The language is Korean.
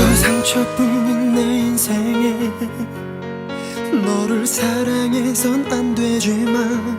저 상처뿐인 내 인생에 너를 사랑해선 안 되지만